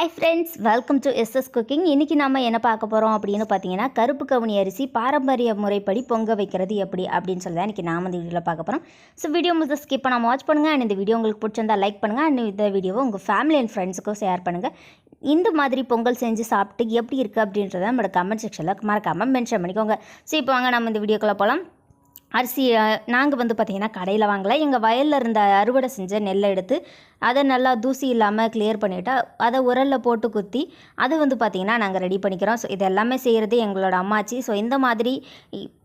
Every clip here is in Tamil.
Hi friends welcome to SS cooking இன்றைக்கி நம்ம என்ன பார்க்க போகிறோம் அப்படின்னு பார்த்தீங்கன்னா கருப்பு கவுனி அரிசி பாரம்பரிய முறைப்படி பொங்க வைக்கிறது எப்படி அப்படின்னு சொல்லி தான் இன்றைக்கி நாம் இந்த வீடியோவில் பார்க்க போகிறோம் ஸோ வீடியோ முதல் ஸ்கிப் பண்ணாமல் வாட்ச் பண்ணுங்கள் அண்ட் இந்த வீடியோ உங்களுக்கு பிடிச்சிருந்தா லைக் பண்ணுங்கள் அண்ட் இந்த வீடியோவை உங்கள் ஃபேமிலி அண்ட் ஃப்ரெண்ட்ஸுக்கும் ஷேர் பண்ணுங்கள் இந்த மாதிரி பொங்கல் செஞ்சு சாப்பிட்டு எப்படி இருக்குது அப்படின்றத நம்மளோட கமெண்ட் செக்ஷனில் மறக்காமல் மென்ஷன் பண்ணிக்கோங்க. ஸோ இப்போ வாங்க நம்ம இந்த வீடியோக்குள்ளே போகலாம் அரிசி நாங்கள் வந்து பார்த்திங்கன்னா கடையில் வாங்கலை. எங்கள் வயலில் இருந்த அறுவடை செஞ்ச நெல்லை எடுத்து அதை நல்லா தூசி இல்லாமல் கிளியர் பண்ணிவிட்டு அதை உரலில் போட்டு குத்தி அது வந்து பார்த்திங்கன்னா நாங்கள் ரெடி பண்ணிக்கிறோம். ஸோ இது எல்லாமே செய்கிறது எங்களோட அம்மாச்சி. ஸோ இந்த மாதிரி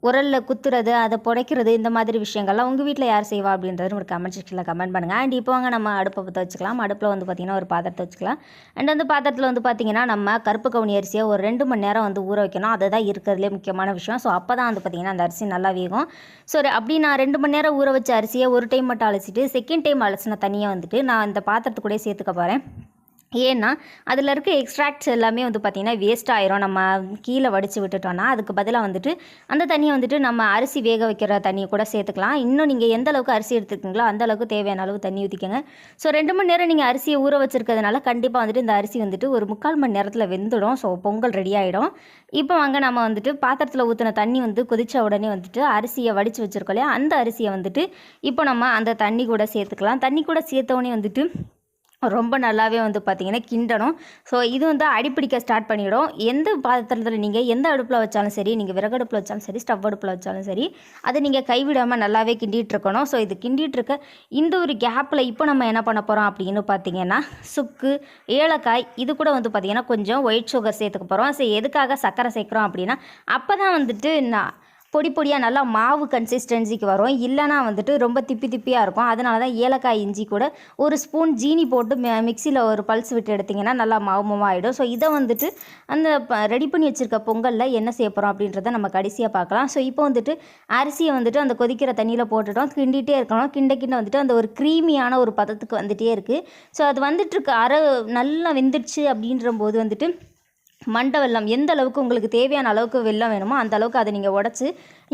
உரலில் குத்துறது அதை புடைக்கிறது இந்த மாதிரி விஷயங்கள்லாம் உங்கள் வீட்டில் யார் செய்வா அப்படின்றது ஒரு கமெண்ட் செக்ஷனில் கமெண்ட் பண்ணுங்கள் அண்ட் இப்போ வாங்க நம்ம அடுப்பை பற்ற வச்சுக்கலாம். அடுப்பில் வந்து பார்த்திங்கன்னா ஒரு பாத்திரத்தை வச்சுக்கலாம். அண்ட் அந்த பாத்திரத்தில் வந்து பார்த்திங்கன்னா நம்ம கருப்பு கவுனி அரிசியை ஒரு ரெண்டு மணி நேரம் வந்து ஊற வைக்கணும். அதுதான் இருக்கிறதுலே முக்கியமான விஷயம். ஸோ அப்போ தான் வந்து பார்த்திங்கன்னா அந்த அரிசி நல்லா வேகும். ஸோ அப்படி நான் ரெண்டு மணி நேரம் ஊற வச்ச அரிசியை ஒரு டைம் மட்டும் அலசிட்டு செகண்ட் டைம் அலசின தனியாக வந்துட்டு நான் அந்த பாத்திரத்துக்கூடயே சேர்த்துக்க போகிறேன் ஏன்னா அதில் இருக்க எக்ஸ்ட்ராக்ட்ஸ் எல்லாமே வந்து பார்த்திங்கன்னா வேஸ்ட் ஆயிரும். நம்ம கீழே வடித்து விட்டுட்டோம்னா அதுக்கு பதிலாக வந்துட்டு அந்த தண்ணியை வந்துட்டு நம்ம அரிசி வேக வைக்கிற தண்ணியை கூட சேர்த்துக்கலாம். இன்னும் நீங்கள் எந்த அளவுக்கு அரிசி எடுத்துருக்கீங்களோ அந்த அளவுக்கு தேவையான அளவு தண்ணி ஊற்றிக்கங்க ஸோ ரெண்டு மணி நேரம் நீங்கள் அரிசியை ஊற வச்சுருக்கிறதுனால கண்டிப்பாக வந்துட்டு இந்த அரிசி வந்துட்டு ஒரு முக்கால் மணி நேரத்தில் வெந்துடும். ஸோ பொங்கல் ரெடி ஆகிடும் இப்போ வாங்க நம்ம வந்துட்டு பாத்திரத்தில் ஊற்றின தண்ணி வந்து கொதித்த உடனே வந்துட்டு அரிசியை வடித்து வச்சுருக்கோம் இல்லையா? அந்த அரிசியை வந்துட்டு இப்போ நம்ம அந்த தண்ணி கூட சேர்த்துக்கலாம். தண்ணி கூட சேர்த்த உடனே வந்துட்டு ரொம்ப நல்லாவே வந்து பார்த்திங்கன்னா கிண்டணும். ஸோ இது வந்து அடிப்பிடிக்க ஸ்டார்ட் பண்ணிவிடும் எந்த பாத்திரத்தில் நீங்கள் எந்த அடுப்பில் வச்சாலும் சரி நீங்கள் விறகு அடுப்பில் வச்சாலும் சரி ஸ்டவ் அடுப்பில் வச்சாலும் சரி அதை நீங்கள் கைவிடாமல் நல்லாவே கிண்டிகிட்டு இருக்கணும். ஸோ இது கிண்டிகிட்டு இருக்க இந்த ஒரு கேப்பில் இப்போ நம்ம என்ன பண்ண போகிறோம் அப்படின்னு பார்த்தீங்கன்னா சுக்கு ஏலக்காய் இது கூட வந்து பார்த்திங்கன்னா கொஞ்சம் ஒயிட் சுகர் சேர்த்துக்க போகிறோம் ஸோ எதுக்காக சர்க்கரை சேர்க்குறோம் அப்படின்னா அப்போ தான் வந்துட்டு நான் பொடி பொடியாக நல்லா மாவு கன்சிஸ்டன்சிக்கு வரும். இல்லைனா வந்துட்டு ரொம்ப திப்பி திப்பியாக இருக்கும். அதனால தான் ஏலக்காய் இஞ்சி கூட ஒரு ஸ்பூன் ஜீனி போட்டு மிக்சியில் ஒரு பல்ஸ் விட்டு எடுத்திங்கன்னா நல்லா மாவு மாவு ஆகிடும் ஸோ இதை வந்துட்டு அந்த ரெடி பண்ணி வச்சுருக்க பொங்கலில் என்ன செய்ய போகிறோம் அப்படின்றத நம்ம கடைசியாக பார்க்கலாம். ஸோ இப்போ வந்துட்டு அரிசியை வந்துட்டு அந்த கொதிக்கிற தண்ணியில் போட்டுட்டோம். கிண்டிகிட்டே இருக்கணும். கிண்ட கிண்ட வந்துட்டு அந்த ஒரு க்ரீமியான ஒரு பதத்துக்கு வந்துகிட்டே இருக்குது ஸோ அது வந்துட்டுருக்கு அரை நல்லா வெந்துடுச்சு அப்படின்ற போது வந்துட்டு மண்டை வெல்லம் எந்த அளவுக்கு உங்களுக்கு தேவையான அளவுக்கு வெல்லம் வேணுமோ அந்த அளவுக்கு அதை நீங்கள் உடச்சி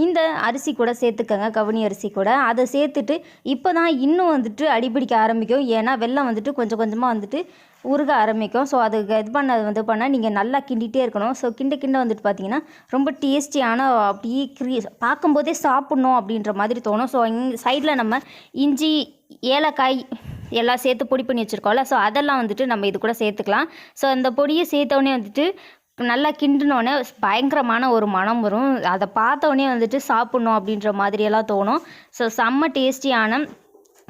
இந்த அரிசி கூட சேர்த்துக்கங்க கவுனி அரிசி கூட. அதை சேர்த்துட்டு இப்போ தான் இன்னும் வந்துட்டு அடிபிடிக்க ஆரம்பிக்கும். ஏன்னா வெல்லம் வந்துட்டு கொஞ்சம் கொஞ்சமாக வந்துட்டு உருக ஆரம்பிக்கும். ஸோ அதுக்கு இது பண்ண வந்து பண்ணால் நீங்கள் நல்லா கிண்டிகிட்டே இருக்கணும். ஸோ கிண்ட கிண்ட வந்துட்டு பார்த்தீங்கன்னா ரொம்ப டேஸ்டியான அப்படியே க்ரீ பார்க்கும்போதே சாப்பிட்ணும் அப்படின்ற மாதிரி தோணும். ஸோ இங் சைடில் நம்ம இஞ்சி ஏலக்காய் எல்லாம் சேர்த்து பொடி பண்ணி வச்சுருக்கோம்ல. ஸோ அதெல்லாம் வந்துட்டு நம்ம இது கூட சேர்த்துக்கலாம். ஸோ அந்த பொடியை சேர்த்தோடனே வந்துட்டு நல்லா கிண்டினோடனே பயங்கரமான ஒரு மனம் வரும். அதை பார்த்தோன்னே வந்துட்டு சாப்பிட்ணும் அப்படின்ற மாதிரியெல்லாம் தோணும். ஸோ செம்ம டேஸ்டியான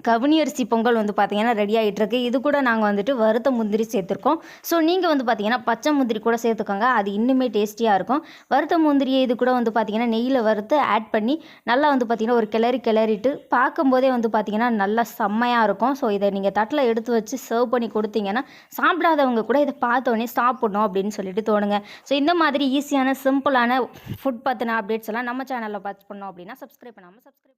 கவுனி அரிசி பொங்கல் வந்து பார்த்திங்கன்னா ரெடி ஆகிட்டுருக்கு இது கூட நாங்கள் வந்துட்டு வறுத்த முந்திரி சேர்த்துருக்கோம். ஸோ நீங்கள் வந்து பார்த்திங்கன்னா பச்சை முந்திரி கூட சேர்த்துக்கோங்க. அது இன்னுமே டேஸ்டியாக இருக்கும். வறுத்த முந்திரியை இது கூட வந்து பார்த்திங்கன்னா நெய்யில் வறுத்து ஆட் பண்ணி நல்லா வந்து பார்த்திங்கன்னா ஒரு கிளறி கிளறிட்டு பார்க்கும்போதே வந்து பார்த்திங்கன்னா நல்லா செம்மையாக இருக்கும். ஸோ இதை நீங்கள் தட்டில் எடுத்து வச்சு சர்வ் பண்ணி கொடுத்தீங்கன்னா சாப்பிடாதவங்க கூட இதை பார்த்தோன்னே சாப்பிடணும் அப்படின்னு சொல்லிட்டு தோணுங்க. ஸோ இந்த மாதிரி ஈஸியான சிம்பிளான ஃபுட் பற்றின அப்டேட்ஸ் எல்லாம் நம்ம சேனலில் பார்த்து பண்ணோம் அப்படின்னா சப்ஸ்கிரைப் பண்ணாமல் சப்ஸ்கிரைப்